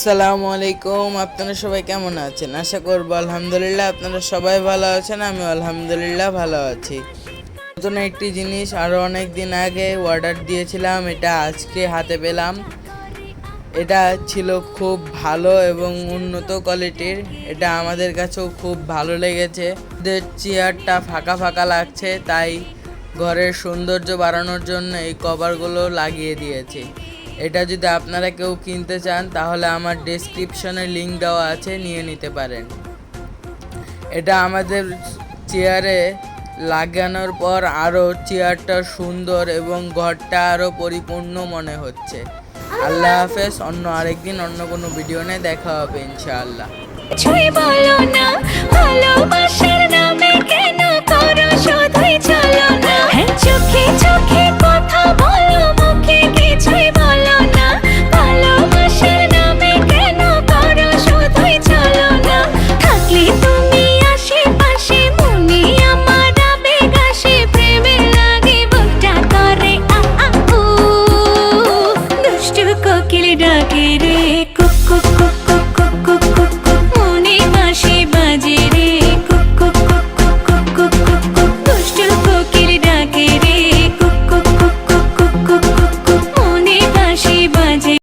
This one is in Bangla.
আসসালামু আলাইকুম, আপনারা সবাই কেমন আছেন? আশা করব আলহামদুলিল্লাহ আপনারা সবাই ভালো আছেন আমি আলহামদুলিল্লাহ ভালো আছি। নতুন একটি জিনিস আরও অনেক দিন আগে অর্ডার দিয়েছিলাম, এটা আজকে হাতে পেলাম। এটা ছিল খুব ভালো এবং উন্নত কোয়ালিটির এটা আমাদের কাছেও খুব ভালো লেগেছে। চেয়ারটা ফাঁকা ফাঁকা লাগছে, তাই ঘরের সৌন্দর্য বাড়ানোর জন্য এই কভারগুলো লাগিয়ে দিয়েছে। এটা যদি আপনারা কেউ কিনতে চান, তাহলে আমার ডেসক্রিপশনে লিঙ্ক দেওয়া আছে, নিয়ে নিতে পারেন। এটা আমাদের চেয়ারে লাগানোর পর আরও চেয়ারটা সুন্দর এবং ঘরটা আরও পরিপূর্ণ মনে হচ্ছে। আল্লাহ হাফেজ, অন্য আরেকদিন অন্য কোনো ভিডিও নিয়ে দেখা হবে, ইনশাআল্লাহ। quiero.